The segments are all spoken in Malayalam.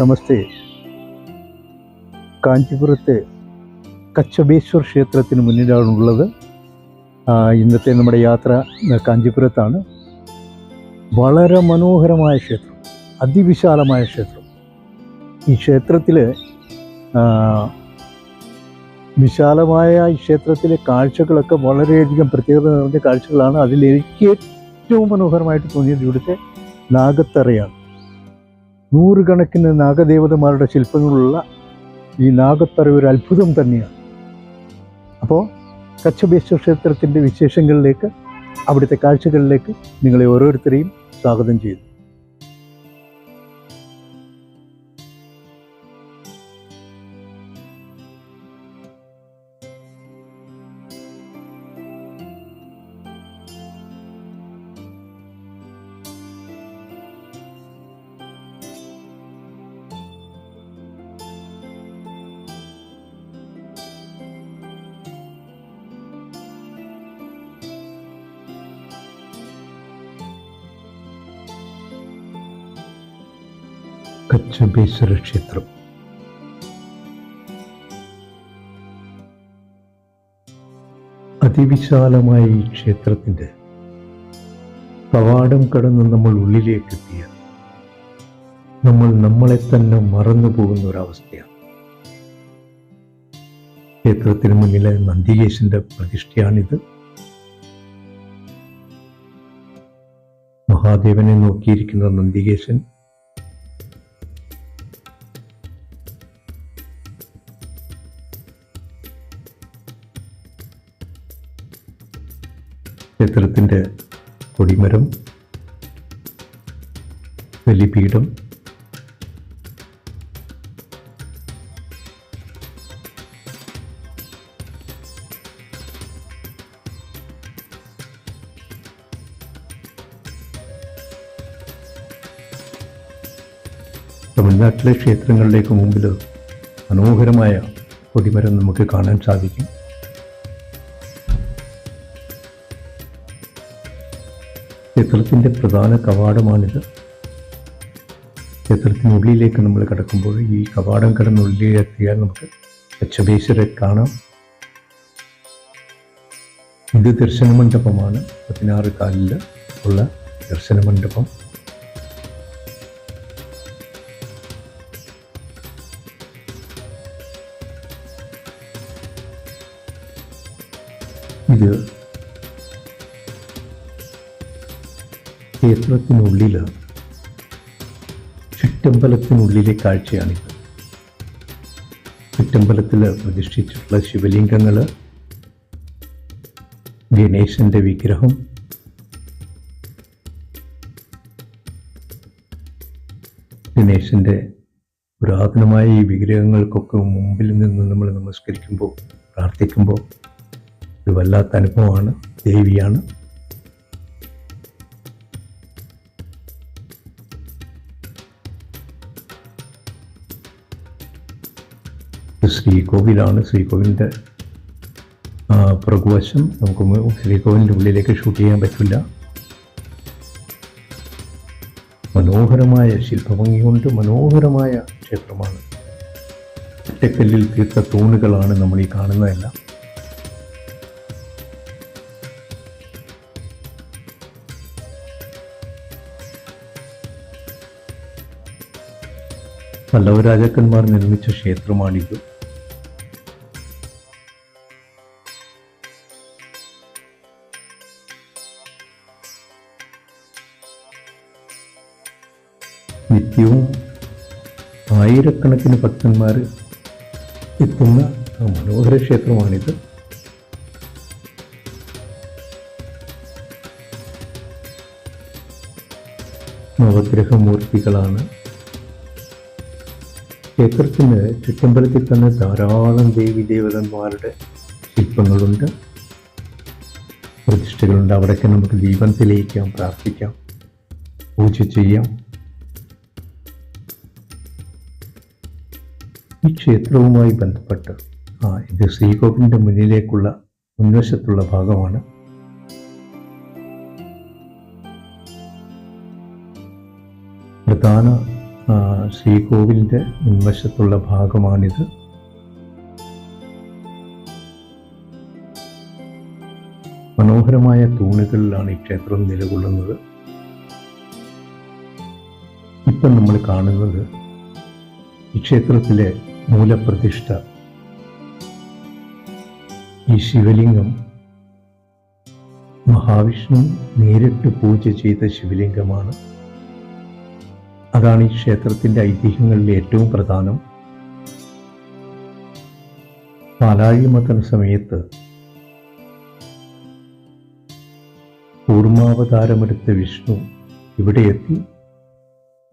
നമസ്തേ. കാഞ്ചിപുരത്തെ കച്ചബേശ്വർ ക്ഷേത്രത്തിന് മുന്നിലാണുള്ളത് ഇന്നത്തെ നമ്മുടെ യാത്ര കാഞ്ചിപുരത്താണ്. വളരെ മനോഹരമായ ക്ഷേത്രം അതിവിശാലമായ ക്ഷേത്രം. ഈ ക്ഷേത്രത്തിൽ വിശാലമായ ഈ ക്ഷേത്രത്തിലെ കാഴ്ചകളൊക്കെ വളരെയധികം പ്രത്യേകത നിറഞ്ഞ കാഴ്ചകളാണ് അതിൽ എനിക്ക് ഏറ്റവും മനോഹരമായിട്ട് തോന്നിയത് ഇവിടുത്തെ നാഗത്തറയാണ്. നൂറുകണക്കിന് നാഗദേവതമാരുടെ ശില്പങ്ങളുള്ള ഈ നാഗത്തറ ഒരു അത്ഭുതം തന്നെയാണ്. അപ്പോൾ കച്ചബേശ്വര ക്ഷേത്രത്തിന്റെ വിശേഷങ്ങളിലേക്ക് അവിടുത്തെ കാഴ്ചകളിലേക്ക് നിങ്ങളെ ഓരോരുത്തരെയും സ്വാഗതം ചെയ്യുന്നു. കച്ചബേശ്വര ക്ഷേത്രം അതിവിശാലമായ ഈ ക്ഷേത്രത്തിന്റെ കവാടം കടന്ന് നമ്മൾ ഉള്ളിലേക്ക് എത്തിയ നമ്മൾ നമ്മളെ തന്നെ മറന്നു പോകുന്ന ഒരവസ്ഥയാണ് ക്ഷേത്രത്തിന് മുന്നിലെ നന്ദികേശന്റെ പ്രതിഷ്ഠയാണിത്. മഹാദേവനെ നോക്കിയിരിക്കുന്ന നന്ദികേശൻ ക്ഷേത്രത്തിന്റെ കൊടിമരം ബലിപീഠം തമിഴ്നാട്ടിലെ ക്ഷേത്രങ്ങളിലേക്ക് മുമ്പിൽ മനോഹരമായ കൊടിമരം നമുക്ക് കാണാൻ സാധിക്കും. ക്ഷേത്രത്തിന്റെ പ്രധാന കവാടമാണിത്. ക്ഷേത്രത്തിനുള്ളിലേക്ക് നമ്മൾ കിടക്കുമ്പോൾ ഈ കവാടം കടന്നുള്ളിലെത്തിയാൽ നമുക്ക് പച്ചബേശ്വരെ കാണാം. ഇത് ദർശന മണ്ഡപമാണ് പതിനാറ് കാലിൽ ഉള്ള ദർശന മണ്ഡപം ഇത് ക്ഷേത്രത്തിനുള്ളിൽ ചുറ്റമ്പലത്തിനുള്ളിലെ കാഴ്ചയാണിത്. ചുറ്റമ്പലത്തിൽ പ്രതിഷ്ഠിച്ചിട്ടുള്ള ശിവലിംഗങ്ങൾ ഗണേശന്റെ വിഗ്രഹം ഗണേശന്റെ പുരാതനമായ ഈ വിഗ്രഹങ്ങൾക്കൊക്കെ മുമ്പിൽ നിന്ന് നമ്മൾ നമസ്കരിക്കുമ്പോൾ പ്രാർത്ഥിക്കുമ്പോൾ ഒരു വല്ലാത്ത അനുഭവമാണ് ദേവിയാണ്. ശ്രീകോവിലാണ്. ശ്രീകോവിലിന്റെ പുറകുവശം നമുക്ക് ശ്രീകോവിലിന്റെ ഉള്ളിലേക്ക് ഷൂട്ട് ചെയ്യാൻ പറ്റില്ല. മനോഹരമായ ശില്പഭംഗി കൊണ്ട് മനോഹരമായ ക്ഷേത്രമാണ്. ഒറ്റക്കല്ലിൽ തീർത്ത തൂണുകളാണ് നമ്മൾ ഈ കാണുന്നതെല്ലാം. പല്ലവ രാജാക്കന്മാർ നിർമ്മിച്ച ക്ഷേത്രമാണിത്. നിത്യവും ആയിരക്കണക്കിന് ഭക്തന്മാർ എത്തുന്ന മനോഹര ക്ഷേത്രമാണിത് നവഗ്രഹമൂർത്തികളാണ്. ക്ഷേത്രത്തിന് ചുറ്റമ്പലത്തിൽ തന്നെ ധാരാളം ദേവി ദേവതന്മാരുടെ ശില്പങ്ങളുണ്ട്. പ്രതിഷ്ഠകളുണ്ട്. അവിടെയൊക്കെ നമുക്ക് ദീപം തെളിയിക്കാം പ്രാർത്ഥിക്കാം പൂജ ചെയ്യാം. ഈ ക്ഷേത്രവുമായി ബന്ധപ്പെട്ട് ആ ഇത് ശ്രീകോവിലിന്റെ മുന്നിലേക്കുള്ള മുൻവശത്തുള്ള ഭാഗമാണ്. പ്രധാന ശ്രീകോവിലിന്റെ മുൻവശത്തുള്ള ഭാഗമാണിത്. മനോഹരമായ തൂണുകളിലാണ് ഈ ക്ഷേത്രം നിലകൊള്ളുന്നത്. ഇപ്പം നമ്മൾ കാണുന്നത് ഈ ക്ഷേത്രത്തിലെ മൂലപ്രതിഷ്ഠ. ഈ ശിവലിംഗം മഹാവിഷ്ണു നേരിട്ട് പൂജ ചെയ്ത ശിവലിംഗമാണ്. അതാണ് ഈ ക്ഷേത്രത്തിന്റെ ഐതിഹ്യങ്ങളിൽ ഏറ്റവും പ്രധാനം. പാലാഴിമത്തന സമയത്ത് കൂർമാവതാരമെടുത്ത വിഷ്ണു ഇവിടെ എത്തി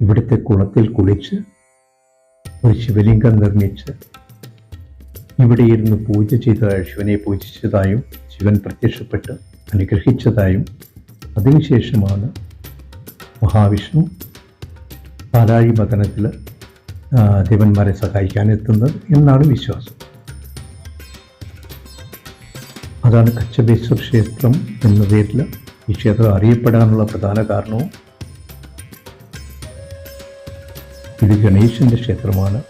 ഇവിടുത്തെ കുളത്തിൽ കുളിച്ച് ഒരു ശിവലിംഗം നിർമ്മിച്ച് ഇവിടെ ഇരുന്ന് പൂജ ചെയ്ത ശിവനെ പൂജിച്ചതായും ശിവൻ പ്രത്യക്ഷപ്പെട്ട് അനുഗ്രഹിച്ചതായും അതിനുശേഷമാണ് മഹാവിഷ്ണു പാലാഴി മതനത്തിൽ ദേവന്മാരെ സഹായിക്കാൻ എത്തുന്നത് എന്നാണ് വിശ്വാസം. അതാണ് കച്ചബേശ്വർ ക്ഷേത്രം എന്ന പേരിൽ ഈ ക്ഷേത്രം അറിയപ്പെടാനുള്ള പ്രധാന കാരണവും. ഇത് ഗണേശന്റെ ക്ഷേത്രമാണ്.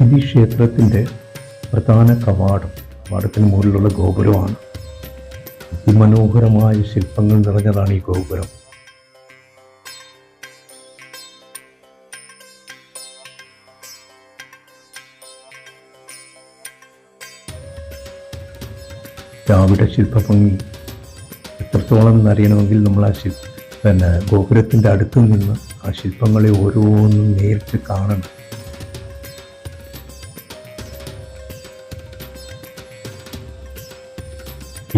ഇത് ഈ ക്ഷേത്രത്തിന്റെ പ്രധാന കവാടം കവാടത്തിന് മുകളിലുള്ള ഗോപുരമാണ്. അതിമനോഹരമായ ശില്പങ്ങൾ നിറഞ്ഞതാണ് ഈ ഗോപുരം. ദ്രാവിഡ ശില്പഭംഗി എത്രത്തോളം എന്നറിയണമെങ്കിൽ നമ്മൾ ആ ശില്പ പിന്നെ ഗോപുരത്തിന്റെ അടുത്ത് നിന്ന് ആ ശില്പങ്ങളെ ഓരോന്നും നേരിട്ട് കാണണം.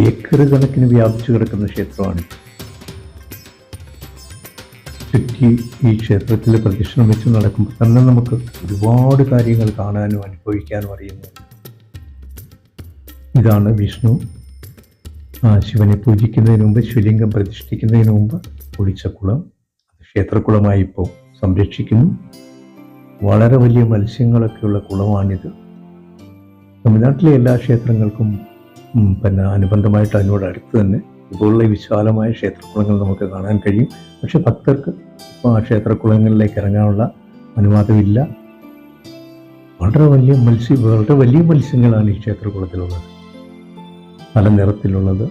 ഏക്കർ കണക്കിന് വ്യാപിച്ചു കിടക്കുന്ന ക്ഷേത്രമാണ് ചുറ്റി ഈ ക്ഷേത്രത്തിൽ പ്രദക്ഷിണം വെച്ച് നടക്കുമ്പോൾ തന്നെ നമുക്ക് ഒരുപാട് കാര്യങ്ങൾ കാണാനും അനുഭവിക്കാനും അറിയുന്നു. ഇതാണ് വിഷ്ണു ശിവനെ പൂജിക്കുന്നതിന് മുമ്പ് ശിവലിംഗം പ്രതിഷ്ഠിക്കുന്നതിന് മുമ്പ് ഒളിച്ച കുളം ക്ഷേത്രക്കുളമായി ഇപ്പോൾ സംരക്ഷിക്കുന്നു. വളരെ വലിയ മത്സ്യങ്ങളൊക്കെയുള്ള കുളമാണിത്. തമിഴ്നാട്ടിലെ എല്ലാ ക്ഷേത്രങ്ങൾക്കും പിന്നെ അനുബന്ധമായിട്ട് അതിനോട് അടുത്ത് തന്നെ ഇതുപോലുള്ള വിശാലമായ ക്ഷേത്രക്കുളങ്ങൾ നമുക്ക് കാണാൻ കഴിയും. പക്ഷെ ഭക്തർക്ക് ആ ക്ഷേത്രക്കുളങ്ങളിലേക്ക് ഇറങ്ങാനുള്ള അനുവാദമില്ല. വളരെ വലിയ മത്സ്യ വളരെ വലിയ മത്സ്യങ്ങളാണ് ഈ ക്ഷേത്രക്കുളത്തിലുള്ളത് പല നിറത്തിലുള്ളത്.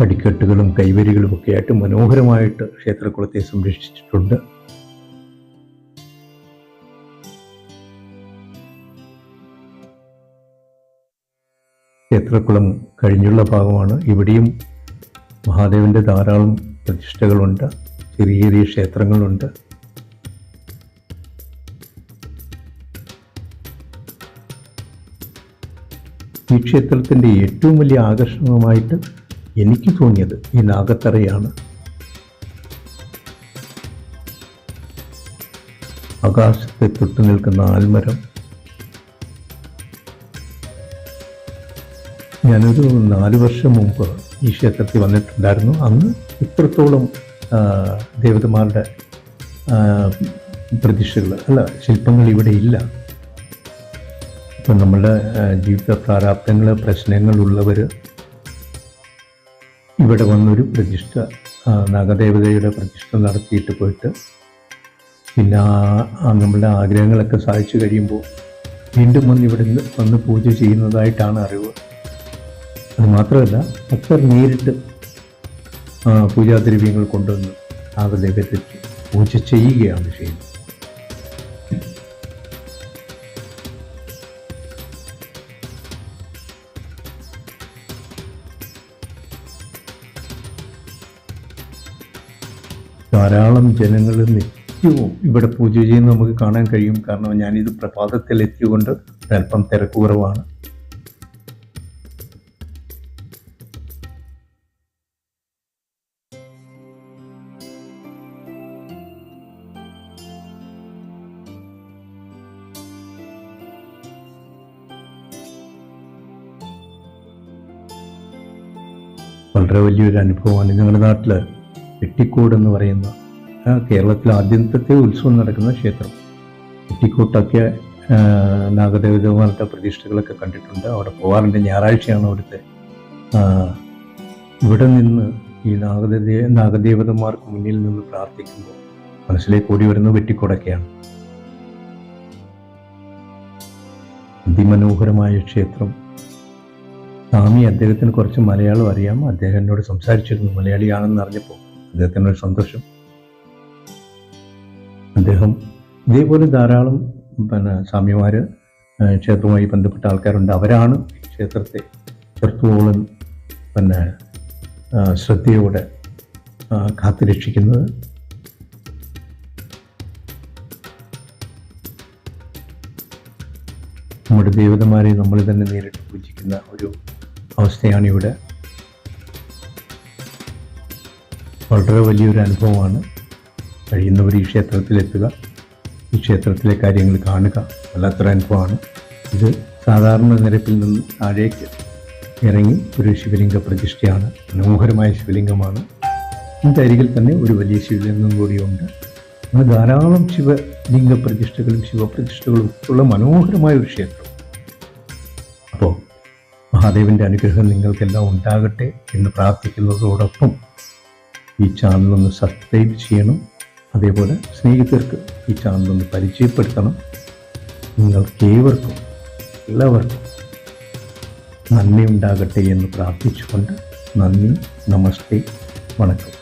പടിക്കെട്ടുകളും കൈവരികളും ഒക്കെയായിട്ട് മനോഹരമായിട്ട് ക്ഷേത്രക്കുളത്തെ സംരക്ഷിച്ചിട്ടുണ്ട്. ക്ഷേത്രക്കുളം കഴിഞ്ഞുള്ള ഭാഗമാണ്. ഇവിടെയും മഹാദേവന്റെ ധാരാളം പ്രതിഷ്ഠകളുണ്ട്. ചെറിയ ചെറിയ ക്ഷേത്രങ്ങളുണ്ട്. ഈ ക്ഷേത്രത്തിന്റെ ഏറ്റവും വലിയ ആകർഷണമായിട്ട് എനിക്ക് തോന്നിയത് ഈ നാഗത്തറയാണ്. ആകാശത്തെ തൊട്ടു നിൽക്കുന്ന ആൽമരം ഞാനൊരു നാല് വർഷം മുമ്പ് ഈ ക്ഷേത്രത്തിൽ വന്നിട്ടുണ്ടായിരുന്നു. അന്ന് ഇത്രത്തോളം ദേവതമാരുടെ പ്രതിഷ്ഠകൾ അല്ല ശില്പങ്ങൾ ഇവിടെ ഇല്ല. ഇപ്പം നമ്മളുടെ ആ, ജീവിത പ്രാരാബ്ദങ്ങൾ പ്രശ്നങ്ങളുള്ളവർ ഇവിടെ വന്നൊരു പ്രതിഷ്ഠ നാഗദേവതയുടെ പ്രതിഷ്ഠ നടത്തിയിട്ട് പോയിട്ട് പിന്നെ ആ- നമ്മളുടെ ആഗ്രഹങ്ങളൊക്കെ സാധിച്ചു കഴിയുമ്പോൾ വീണ്ടും വന്ന് ഇവിടെ വന്ന് പൂജ ചെയ്യുന്നതായിട്ടാണ് അറിവ്. അത് മാത്രമല്ല ഭക്തർ നേരിട്ട് ആ, പൂജാദ്രവ്യങ്ങൾ കൊണ്ടുവന്ന് നാഗദേവതയ്ക്ക് പൂജ ചെയ്യുകയാണ് ചെയ്യുന്നത്. ധാരാളം ജനങ്ങൾ നിത്യവും ഇവിടെ പൂജ ചെയ്യുന്നത് നമുക്ക് കാണാൻ കഴിയും. കാരണം ഞാനിത് പ്രഭാതത്തിൽ എത്തിയുകൊണ്ട് അല്പം തിരക്ക് വലിയൊരു അനുഭവമാണ് ഞങ്ങളുടെ നാട്ടിൽ വെട്ടിക്കോട് എന്ന് പറയുന്ന കേരളത്തിലെ ആദ്യത്തെ ഉത്സവം നടക്കുന്ന ക്ഷേത്രം. വെട്ടിക്കോട്ടൊക്കെ നാഗദേവതമാരുടെ പ്രതിഷ്ഠകളൊക്കെ കണ്ടിട്ടുണ്ട്. അവിടെ പോകാറുണ്ട് ഞായറാഴ്ചയാണ് അവിടുത്തെ. ഇവിടെ നിന്ന് ഈ നാഗദേ നാഗദേവതമാർക്ക് മുന്നിൽ നിന്ന് പ്രാർത്ഥിക്കുമ്പോൾ മനസ്സിലേക്ക് ഓടി വരുന്ന വെട്ടിക്കോടൊക്കെയാണ് അതിമനോഹരമായ ക്ഷേത്രം. സ്വാമി അദ്ദേഹത്തിന് കുറച്ച് മലയാളം അറിയാം. അദ്ദേഹം എന്നോട് സംസാരിച്ചിരുന്നു. മലയാളിയാണെന്ന് അറിഞ്ഞപ്പോൾ അദ്ദേഹത്തിനൊരു സന്തോഷം. അദ്ദേഹം ഇതേപോലെ ധാരാളം പിന്നെ സ്വാമിമാർ ക്ഷേത്രവുമായി ബന്ധപ്പെട്ട ആൾക്കാരുണ്ട്. അവരാണ് ക്ഷേത്രത്തെ എത്രത്തോളം പിന്നെ ശ്രദ്ധയോടെ കാത്തുരക്ഷിക്കുന്നത്. നമ്മുടെ ദേവതമാരെ നമ്മൾ തന്നെ നേരിട്ട് പൂജിക്കുന്ന ഒരു അവസ്ഥയാണ് ഇവിടെ. വളരെ വലിയൊരു അനുഭവമാണ് കഴിയുന്നവർ ഈ ക്ഷേത്രത്തിലെത്തുക. ഈ ക്ഷേത്രത്തിലെ കാര്യങ്ങൾ കാണുക. വല്ലാത്തൊരു അനുഭവമാണ്. ഇത് സാധാരണ നിരപ്പിൽ നിന്ന് താഴേക്ക് ഇറങ്ങി ഒരു ശിവലിംഗ പ്രതിഷ്ഠയാണ്. മനോഹരമായ ശിവലിംഗമാണ്. ഇതിന്റെ അരികിൽ തന്നെ ഒരു വലിയ ശിവലിംഗം കൂടിയുണ്ട്. അങ്ങനെ ധാരാളം ശിവലിംഗ പ്രതിഷ്ഠകളും ശിവപ്രതിഷ്ഠകളും ഉള്ള മനോഹരമായ ഒരു ക്ഷേത്രം. മഹാദേവന്റെ അനുഗ്രഹം നിങ്ങൾക്കെല്ലാം ഉണ്ടാകട്ടെ എന്ന് പ്രാർത്ഥിക്കുന്നതോടൊപ്പം ഈ ചാനൽ ഒന്ന് സബ്സ്ക്രൈബ് ചെയ്യണം. അതേപോലെ സ്നേഹിതർക്ക് ഈ ചാനൽ ഒന്ന് പരിചയപ്പെടുത്തണം. നിങ്ങൾക്ക് ഏവർക്കും എല്ലാവർക്കും നന്ദി ഉണ്ടാകട്ടെ എന്ന് പ്രാർത്ഥിച്ചുകൊണ്ട് നന്ദി നമസ്തേ വണക്കം.